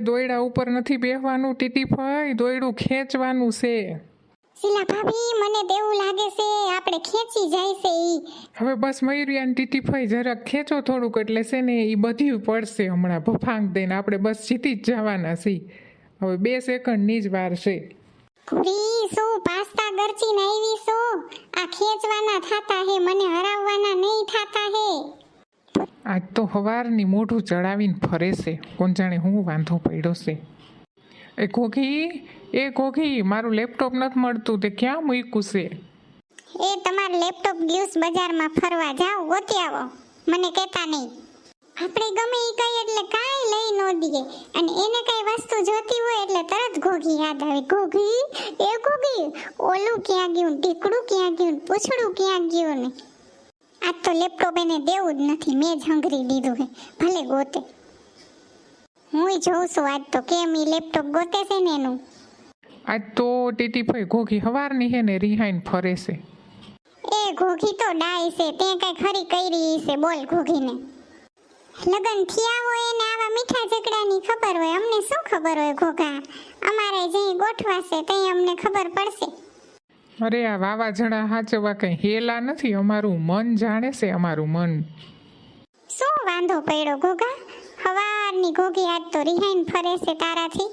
દોયડા ઉપર નથી બેહવાનું ટીટીફાઈ દોયડું ખેંચવાનું છે. શીલા ભાભી મને તો એવું લાગે છે આપણે ખેંચી જાય છે ઈ. હવે બસ મયુરિયાન ટીટીફાઈ જરાક ખેંચો થોડુંક એટલે છે ને એ બધી પડશે હમણાં ભફાંગ દઈને. આપણે બસ જીતી જ જવાના છીએ. હવે બે સેકન્ડની જ વાર છે. ઘુરી શું પાસ્તા ગરચીને આવી શું આ ખેંચવાના થાતા હે મને હરાવવાના નહીં થાતા હે. આજ તો હવારની મોઢું ચડાવીને ફરે છે કોણ જાણે હું વાંધો પડ્યો છે. એ ઘોઘી એ ઘોઘી મારું લેપટોપ નથી મળતું, તે ક્યાં મૂક્યું છે? એ તમારું લેપટોપ ગ્યુસ બજારમાં ફરવા જાઓ, ગોતી આવો. મને કહેતા નહીં. આપણે ગમે એ કઈ એટલે કાંઈ લઈ ન દઈએ. અને એને કઈ વસ્તુ જોતી હોય એટલે તરત ઘોઘી યાદ આવે. ઘોઘી? એ ઘોઘી? ઓલું ક્યાં ગયું ઢીકડું ક્યાં ગયું પૂછડું ક્યાં ગયું ને? આજ તો લેપટોપ એને દેવું જ નથી મેં જ હંગરી દીધું હે ભલે ગોતે. હું જોઉં છું આજ તો કેમ એ લેપટોપ ગોતે છે ને એનું? આજ તો ટીટીફાઈ ઘોઘી હવારની હે ને રિહાઈન ફરે છે. એ ઘોઘી તો ડાય છે તે કઈ ખરી કરી છે બોલ ઘોઘીને. લગન થયા હોય એને આવા મીઠા ઝઘડાની ખબર હોય અમને શું ખબર હોય ઘોઘા? અમારે જે ગોઠવાશે તઈ અમને ખબર પડશે. અરે આ વાવાઝોડા હાચવા કંઈ હેલા નથી. અમારું મન જાણે છે અમારું મન. શું વાંધો પડ્યો ગોગા હવારની ગોગી આજ તો રિહાઈન ફરે છે તારાથી.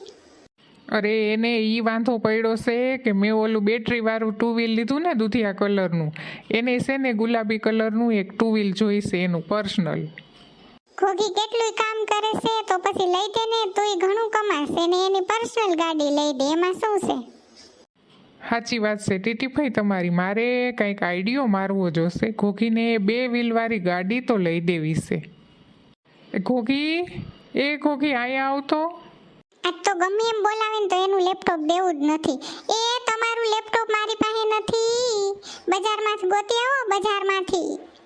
અરે એને ઈ વાંધો પડ્યો છે કે મેં ઓલું બેટરી વાળું ટુ વ્હીલ લીધું ને દુધિયા કલરનું. એને છે ને ગુલાબી કલરનું એક ટુ વ્હીલ જોઈશે એનું પર્સનલ ઘોઘી કેટલું કામ કરે છે તો પછી લઈ દે ને તોય ઘણું કમાશે ને એની પર્સનલ ગાડી લઈ દે. એમાં શું છે? સાચી વાત છે. ટીટીભાઈ, તમારી મારે કંઈક આઈડિયો મારવો જોશે. ઘોઘીને બે વ્હીલવાળી ગાડી તો લઈ દેવી છે. ઘોઘી, એ ઘોઘી અહીંયા આવતો. આજ તો ગમે એમ બોલાવે તો એનું લેપટોપ દેવું જ નથી. એ તમારું લેપટોપ મારી પાસે નથી. બજારમાંથી ગોતી આવો, બજારમાંથી.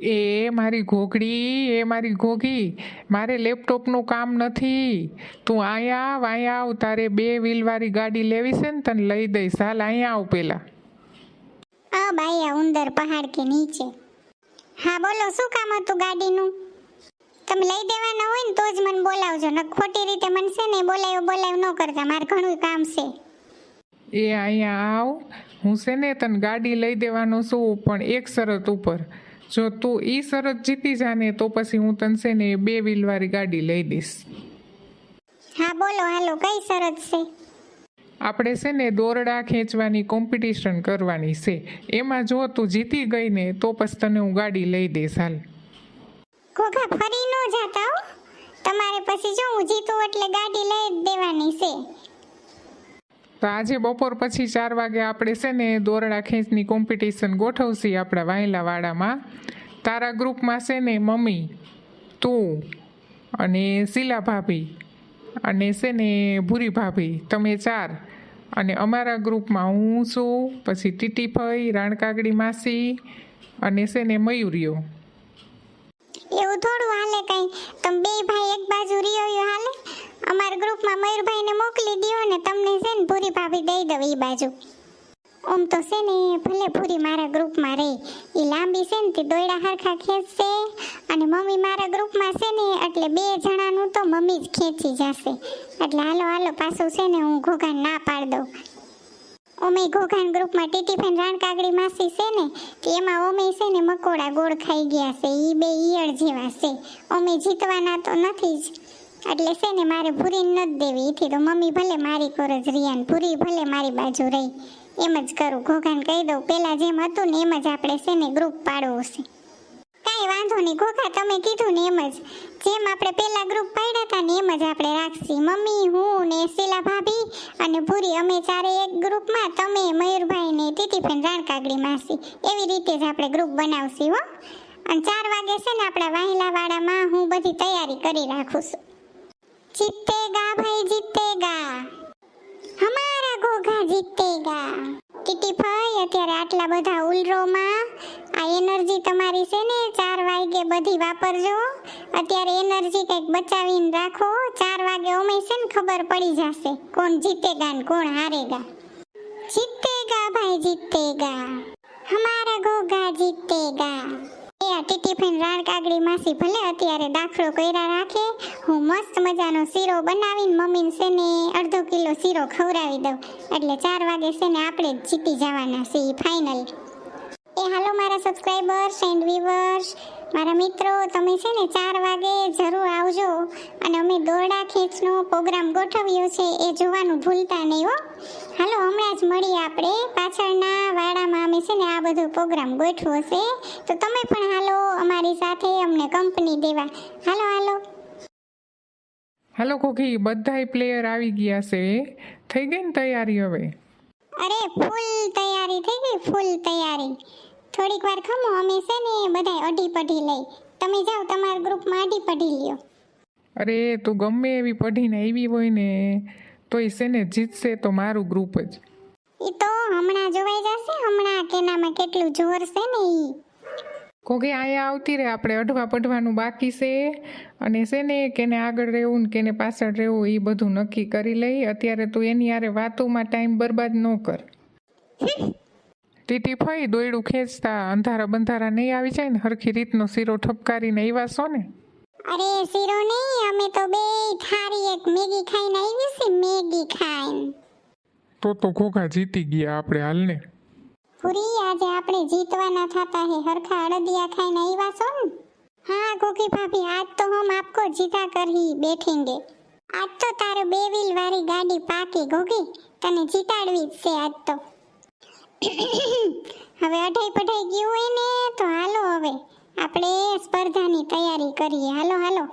એ મારી ઘોઘડી એ મારી ઘોઘી મારે લેપટોપનું કામ નથી. તું અહીંયા આવ અહીંયા આવ તારે બે વ્હીલવાળી ગાડી લેવી છે ને તને લઈ દઈશ. હાલ અહીંયા આવ પેલા. આ બાયા ઉંદર પહાડ કે નીચે. હા બોલો શું કામ હતું ગાડીનું? તમે લઈ દેવાના હોય ને તો જ મને બોલાવજો. ન ખોટી રીતે મને છે ને બોલાવ્યો બોલાવ્યો ન કરતા. મારે ઘણું કામ છે. એ અહીંયા આવ. હું છે ને તને ગાડી લઈ દેવાનો છું પણ એક શરત ઉપર. જો તું એ શરત જીતી જાને તો પછી હું તને છે ને બે વ્હીલવાળી ગાડી લઈ દઈશ. હા બોલો હાલો કઈ શરત છે? આપણે છે ને દોરડા ખેંચવાની કોમ્પિટિશન કરવાની છે. એમાં જો તું જીતી ગઈ ને તો પછી તને હું ગાડી લઈ દઈશ હાલ. ઘોઘા ફરી ન જાતા હો. તમારે પછી જો હું જીતું એટલે ગાડી લઈ જ દેવાની છે. તો આજે બપોર પછી ચાર વાગે આપણે છે ને દોરડા ખેંચની કોમ્પિટિશન ગોઠવશી આપણા વાયલાવાડામાં. તારા ગ્રુપમાં છે ને મમ્મી, તું અને શીલા ભાભી અને છે ને ભૂરી ભાભી તમે ચાર. અને અમારા ગ્રુપમાં હું છું, પછી ટીટીફઈ રાણકાગડી માસી અને છે ને મયુરીઓ. એવું થોડું હાલે કઈ તમે બે ભાઈ એક બાજુ રહ્યો યો હાલે અમારા ગ્રુપમાં મયુરભાઈને મોકલી દ્યો ને તમને છે ને પૂરી ભાભી દઈ દઉં એ બાજુ. ઓમ તો છે ને ભલે પૂરી મારા ગ્રુપમાં રહે. એ લાંબી છે ને તે દોયડા હરખા ખેંચશે અને મમ્મી મારા ગ્રુપમાં છે ને એટલે બે જણાનું તો મમ્મી જ ખેંચી જશે. એટલે હાલો હાલો, પાછું છે ને હું ઘોઘાણ ના પાડ દઉં. ઓમે ઘોઘાણ ગ્રુપમાં ટીટીફેન રાણકાગડી માસી છે ને તે એમાં ઓમે છે ને મકોડા ગોળ ખાઈ ગયા છે. ઈ બે ઈયળ જેવા છે. ઓમે જીતવાના તો નથી જ. એટલે છે ને મારે ભૂરીને નથી દેવી. એથી તો મમ્મી ભલે મારી કોર જ રિયાન ભૂરી ભલે મારી બાજુ રહી, એમ જ કરું. ઘોઘાને કહી દઉં, પેલા જેમ હતું ને એમ જ આપણે છે ને ગ્રુપ પાડવું છે. કાંઈ વાંધો નહીં, ઘોઘા તમે કીધું ને એમ જ. જેમ આપણે પેલા ગ્રુપ પાડ્યા હતા ને એમ જ આપણે રાખશી. મમ્મી, હું ને શીલા ભાભી અને પૂરી અમે ચારે એક ગ્રુપમાં તમે, મયુરભાઈ ને ટીટીફેન રાણકાગડી માસી. એવી રીતે જ આપણે ગ્રુપ બનાવશી હો. અને ચાર વાગે છે ને આપણા વાહિલાવાળામાં હું બધી તૈયારી કરી રાખું છું. જીતેગા ભાઈ, જીતેગા. હમારા ઘોઘા જીતેગા. ટીટી ભાઈ, અત્યારે આટલા બધા ઉલરોમાં આ એનર્જી તમારી છે ને? ચાર વાગે બધી વાપરજો. અત્યારે એનર્જી કંઈક બચાવીને રાખો. ચાર વાગે ઓમે છે ને ખબર પડી જશે કોણ જીતેગા ને કોણ હારેગા. જીતેગા ભાઈ, જીતેગા. હમારા ઘોઘા જીતેગા. એ ગયા ટીટીફાઈન રાણ કાગડી ભલે અત્યારે દાખલો કર્યા રાખે હું મસ્ત મજાનો શીરો બનાવીને મમ્મીને છે ને અડધો કિલો શીરો ખવડાવી દઉં એટલે ચાર વાગે છે ને આપણે જીતી જવાના છીએ ફાઇનલ એ હાલો મારા સબસ્ક્રાઈબર્સ એન્ડ વ્યુઅર્સ મારા મિત્રો તમે છે ને ચાર વાગે જરૂર આવજો અને અમે દોરડા ખેંચનો પ્રોગ્રામ ગોઠવ્યો છે એ જોવાનું ભૂલતા નહીં હો. હાલો હમણાં જ મળીએ આપણે. પાછળના વાડામાં અમે છે ને આ બધું પ્રોગ્રામ ગોઠવો છે. તો તમે પણ હાલો અમારી સાથે અમને કંપની દેવા. હાલો હાલો. હાલો કોકી બધાય પ્લેયર આવી ગયા છે. થઈ ગઈ ને તૈયારી હવે? અરે ફૂલ તૈયારી થઈ ગઈ ફૂલ તૈયારી. થોડીક વાર ખમો અમે છે ને બધાય અઢી પઢી લઈ. તમે જાઓ તમારા ગ્રુપમાં અઢી પઢી લ્યો. અરે તું ગમે એવી પઢીને આવી હોય ને તોય છે ને જીતશે તો મારું ગ્રુપ જ. એ તો હમણાં જોવાઈ જશે હમણાં કેનામાં કેટલું જોર છે ને ઈ. કોકે અહીંયા આવતી રહે આપણે અઢવા પઢવાનું બાકી છે. અને છે ને કેને આગળ રહેવું ને કેને પાછળ રહેવું એ બધું નક્કી કરી લઈ. અત્યારે તું એની હારે વાતોમાં ટાઈમ બરબાદ ન કર. ટીટી ફઈ દોયડું ખેંચતા અંધારા બંધારા નહીં આવી જાય ને? હરખી રીતનો શીરો ઠપકારીને આવ્યા ને? અરે શીરો નહીં અમે તો બે થાળી એક મેગી ખાઈને આવી છે મેગી ખાઈને. તો તો ઘોઘા જીતી ગયા આપણે હાલને. પૂરી આજે આપણે જીતવાના થતા હે. હરખા અડદિયા ખાઈને આવ્યા છો ને? હા ઘોઘી ભાભી આજ તો હમ આપકો જીતા કરી બેઠેંગે. આજ તો તારો બે વ્હીલ વાળી ગાડી પાકી ઘોઘી. તને જીતાડવી જ છે આજ તો. હવે અઢાઈ પઢાઈ ગયું હોય ને તો હાલો હવે. આપણે સ્પર્ધાની તૈયારી કરીએ. હાલો હાલો.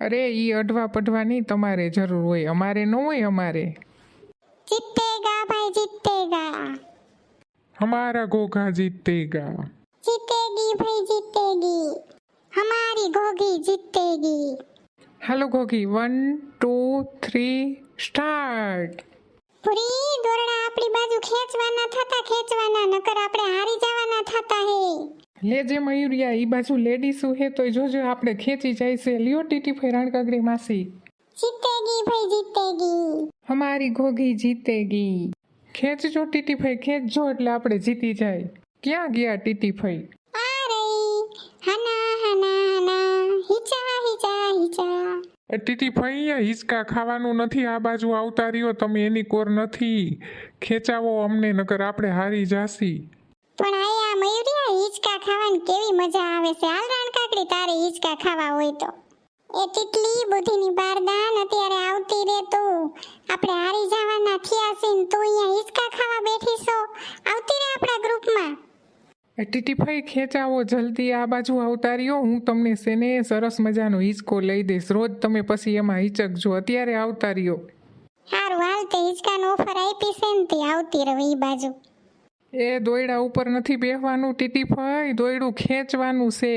અરે એ અડવા પડવાની તમારે જરૂર હોય. અમારે ન હોય અમારે. જીતેગા ભાઈ જીતેગા. હમારા ગોગા જીતેગા. જીતેગી ભાઈ જીતેગી. હમારી ગોગી જીતેગી. હાલો Gogi one two three start પૂરી દોરડા આપણી બાજુ ખેંચવાના થતા ખેંચવાના નકર આપણે હારી જવાના થતા હે. લેજે મયુરિયા ઈ બાજુ લેડીસું હે તોય જોજો આપણે ખેંચી જાય છે. લ્યો ટીટી ફેરાણ કગરી માસી. જીતેગી ભાઈ જીતેગી. હમારી ઘોઘી જીતેગી. ખેંચજો ટીટી ફઈ ખેંચજો એટલે આપણે જીતી જાય. ક્યાં ગયા ટીટી ફઈ આ રહી. હના હિચા ટીટી ફઈ હિંચકા ખાવાનું નથી, આ બાજુ આવતા રહ્યો, તમે એની કોર નથી. ખેંચાવો અમને, નકર આપણે હારી જાસી પણ આયા મયુરિયા, હિંચકા ખાવાની કેવી મજા આવે છે? હાલ રાણ કાકડી તારે હિંચકા ખાવા હોય તો. એ કેટલી બુદ્ધિની બારદાન અત્યારે આવતી રે તું આપણે હારી જવાના થયા છે તું અહીંયા હિંચકા ખાવા બેઠી છો આવતી રે આપણા ગ્રુપમાં ટીટી ફઈ ખેંચાવો જલ્દી આ બાજુ આવતા રહ્યો હું તમને સેને સરસ મજાનો હિંચકો લઈ દઈશ. રોજ તમે પછી એમાં હિચકજો. અત્યારે આવતા રહ્યો હારું હાલ તે હિચકાનો ઓફર આપી છે ને તે આવતી રહે એ બાજુ. એ દોયડા ઉપર નથી બેહવાનું ટીટી ફઈ દોયડું ખેંચવાનું છે.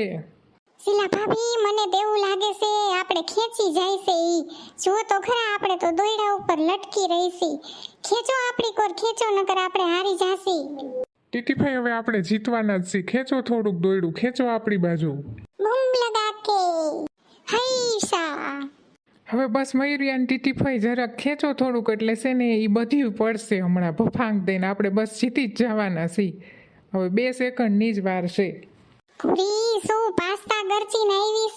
શીલા ભાભી મને તો એવું લાગે છે આપણે ખેંચી જાય છે ઈ. જો તો ખરા આપણે તો દોયડા ઉપર લટકી રહીશી ખેંચો આપણી કોર ખેંચો નકર આપણે હારી જાસી ટીટી ફઈ હવે આપણે જીતવાના જ છીએ. ખેંચો થોડુંક દોયડું ખેંચો આપણી બાજુ. હવે બસ મયુરિયાન ટીટી ફઈ જરાક ખેંચો થોડુંક એટલે છે ને એ બધી પડશે હમણાં ભફાંગ દઈને. આપણે બસ જીતી જ જવાના છીએ. હવે બે સેકન્ડની જ વાર છે. પાસ્તા ગરચીને આવી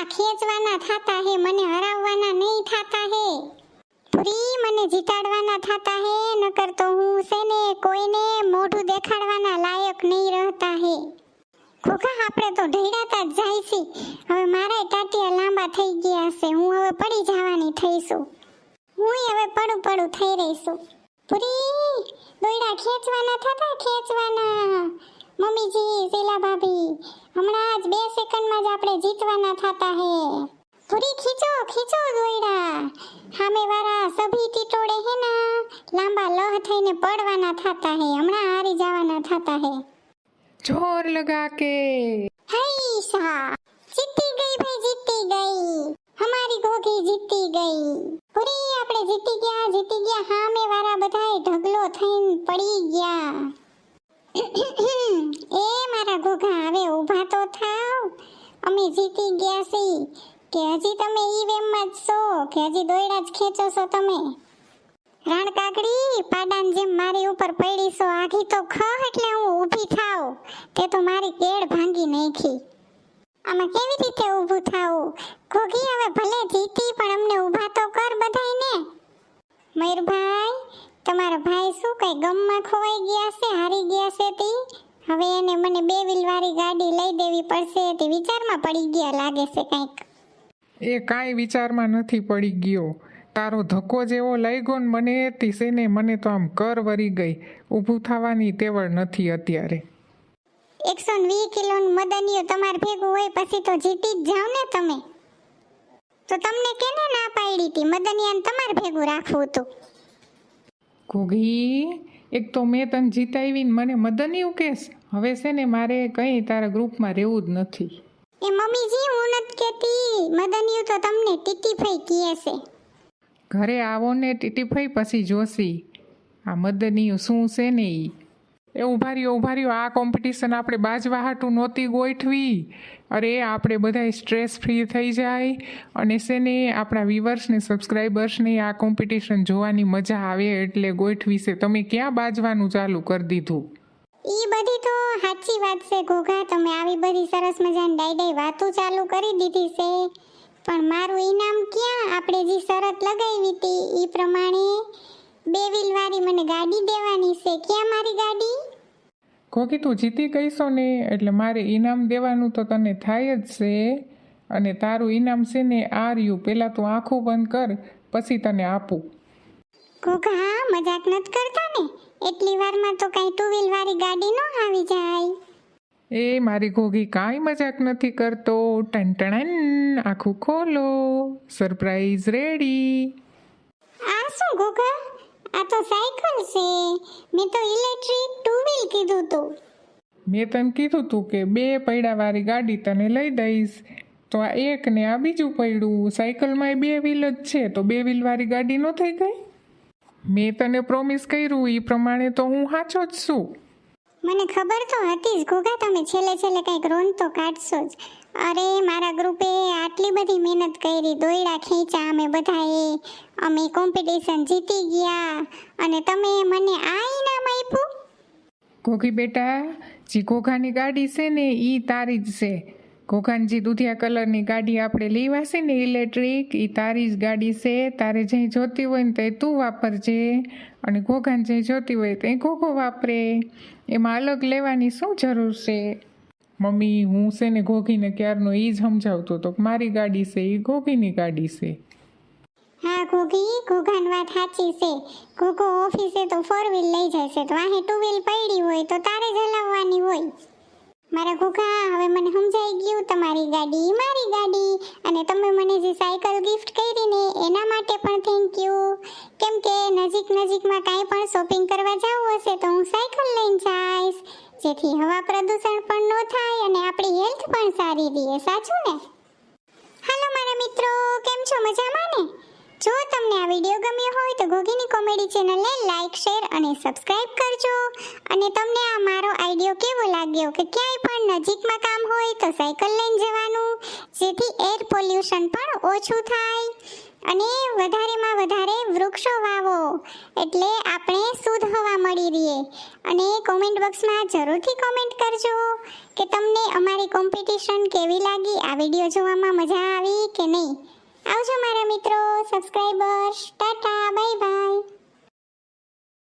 આ ખેંચવાના થાતા હે મને હરાવવાના નહીં થાતા હે. પૂરી મને જીતાડવાના થાતા હે, નકર તો હું સેને કોઈને મોઢું દેખાડવાના લાયક નહીં રહેતા હે. ખોખા, આપણે તો ઢેડાતા જ જાય છે. હવે મારા ટાટિયા લાંબા થઈ ગયા છે હું હવે પડી જવાની થઈશું. હું હવે પડું પડું થઈ રહીશું. પૂરી, દોયડા ખેંચવાના થતા, ખેંચવાના. મમ્મીજી શીલા ભાભી હમણાં જ બે સેકન્ડમાં જ આપણે જીતવાના થતા હે. પૂરી ખીચો ખીચો દોયડા હામે વારા સભી ટીટોડે હે ના લાંબા લહ થઈને પડવાના થાતા હે હમણાં હારી જવાના થતા હે. જોર લગા કે. હૈશા જીતી ગઈ ભાઈ જીતી ગઈ. હમારી ઘોઘી જીતી ગઈ. પૂરી આપણે જીતી ગયા જીતી ગયા હામે વારા બધાય ઢગલો થઈને પડી ગયા. એ મારા ઘોઘા હવે ઊભા તો થાવ. અમે જીતી ગયા છીએ. કે હજી તમે ઈ વેમમાં જ છો. કે હજી દોયડા જ ખેંચો છો તમે. રાણ કાકડી પાડાન જેમ મારી ઉપર પડી છો. આખી તો ખ એટલે હું ઊભી થાવ તે તો મારી કેડ ભાંગી નાખી. આમાં કેવી રીતે ઊભું થાવું ઘોઘી હવે ભલે જીતી, પણ અમને ઊભા તો કર બધાયને. મયુરભાઈ, તમારા ભાઈ શું કઈ ગમમાં ખોવાઈ ગયા છે? હારી ગયા છે તી? હવે એને મને બે વ્હીલ વાળી ગાડી લઈ દેવી પડશે તે વિચારમાં પડી ગયા લાગે છે કંઈક. એ કાંઈ વિચારમાં નથી પડી ગયો. તારો ધક્કો જેવો લઈ ગયો ને મને એથી છે ને મને તો આમ કર વરી ગઈ. ઊભું થવાની તેવડ નથી અત્યારે. એકસો વીસ કિલો મદનિયો તમારે ભેગું હોય પછી તો જીતી જ જાવ ને તમે. તો તમને કેને ના પાડી હતી મદનિયાને તમારે ભેગું રાખવું હતું. ઘોઘી એક તો મેં તને જીતાવીને મને મદનિયું કેસ. હવે છે ને મારે કંઈ તારા ગ્રુપમાં રહેવું જ નથી. એ મમ્મીજી, હું નથી કહેતી. મદનિયું તો તમને ટીટીફાઈ કહે છે. ઘરે આવો ને ટીટીફાઈ પછી જોશી. આ મદનિયું શું છે ને ઈ? એ ઊભા રહ્યો ઊભા રહ્યો આ કોમ્પિટિશન આપણે બાજવા હાટું નહોતી ગોઠવી. અરે, આપણે બધાય સ્ટ્રેસ ફ્રી થઈ જાય. અને છે આપણા વ્યુવર્સને સબસ્ક્રાઈબર્સને આ કોમ્પિટિશન જોવાની મજા આવે એટલે ગોઠવી છે. તમે ક્યાં બાજવાનું ચાલુ કરી દીધું? ઈ બધી તો સાચી વાત છે ઘોઘા. તમે આવી બધી સરસ મજાની ડાઈ ડાઈ વાતો ચાલુ કરી દીધી છે. પણ મારું ઈનામ ક્યાં? આપણે જે શરત લગાવી હતી એ પ્રમાણે બે વ્હીલ મને ગાડી દેવાની છે. ક્યાં મારી ગાડી? કોકી તું જીતી કહીશો ને? એટલે મારે ઈનામ દેવાનું તો તને થાય જ છે. અને તારું ઇનામ છે ને આ રહ્યું. પહેલાં તું આંખું બંધ કર પછી તને આપું. ઘોઘા મજાક નથી કરતા ને? એટલી વારમાં તો કઈ ટુ વ્હીલ વાળી ગાડી ન આવી જાય. એ મારી ઘોઘી કાંઈ મજાક નથી કરતો. ટન આખું ખોલો. સરપ્રાઈઝ રેડી આ શું ઘોઘા? આ તો સાયકલ છે. મેં તો ઇલેક્ટ્રિક ટુ વ્હીલ કીધું તું. મેં તને કીધું તું કે બે પૈડાવાળી ગાડી તને લઈ દઈશ. તો આ એક ને આ બીજું પૈડું. સાયકલમાં બે વ્હીલ જ છે. તો બે વ્હીલવાળી ગાડી ન થઈ ગઈ? મેં તને પ્રોમિસ કર્યું એ પ્રમાણે તો હું સાચો જ છું. મને ખબર તો હતી જ ઘોઘા તમે છેલ્લે છેલ્લે કંઈક રોન તો કાઢશો જ. અરે મારા ગ્રુપે આટલી બધી મહેનત કરી દોયડા ખેંચ્યા અમે બધાએ અમે કોમ્પિટિશન જીતી ગયા અને તમે મને આ ઇનામ આપ્યું? ઘોઘી બેટા જે ઘોઘાની ગાડી છે ને એ તારી જ છે. ઘોઘાની જે દૂધિયા કલરની ગાડી આપણે લેવાશે ને ઇલેક્ટ્રિક એ તારી જ ગાડી છે, તારે જ્યાં જોતી હોય ને તે તું વાપરજે. અને ઘોઘાન જ્યાં જોતી હોય તે ઘોઘો વાપરે. એમાં અલગ લેવાની શું જરૂર છે? મમ્મી, હું છે ને ઘોઘીને ક્યારનો એ જ સમજાવતો હતો કે મારી ગાડી છે એ ઘોઘીની ગાડી છે. હા, ઘોઘી, ઘોઘાની વાત સાચી છે. ઘોઘો ઓફિસે તો ફોર વ્હીલ લઈ જાય છે, તો અહીં ટુ વ્હીલ પડી હોય તો તારે જ હલાવવાની હોય. મારા ઘોઘા હવે મને સમજાઈ ગયું તમારી ગાડી મારી ગાડી અને તમે મને જે સાયકલ ગિફ્ટ કરી ને એના માટે પણ થેન્ક યુ કેમ કે નજીક નજીકમાં કાંઈ પણ શોપિંગ કરવા જવું હશે તો હું સાયકલ લઈને જઈશ જેથી હવા પ્રદૂષણ પણ ન થાય અને આપણી હેલ્થ પણ સારી રહે સાચું ને હાલો મારા મિત્રો કેમ છો મજામાં ને જો તમને આ વીડિયો ગમ્યો હોય તો ગોગીની કોમેડી ચેનલને લાઈક શેર અને સબસ્ક્રાઇબ કરજો અને તમને આ મારો આઈડિયો કેવો લાગ્યો કે ક્યાંય પણ નજીકમાં કામ હોય તો સાયકલ લઈને જવાનું, જેથી એર પોલ્યુશન પણ ઓછું થાય. અને વધારેમાં વધારે વૃક્ષો વાવો, એટલે આપણે શુદ્ધ હવા મળી રહે. અને કોમેન્ટ બોક્સમાં જરૂરથી કોમેન્ટ કરજો કે તમને અમારી કોમ્પિટિશન કેવી લાગી? આ વીડિયો જોવામાં મજા આવી કે નહીં? આવજો મારા મિત્રો સબસ્ક્રાઈબર્સ ટાટા બાય બાય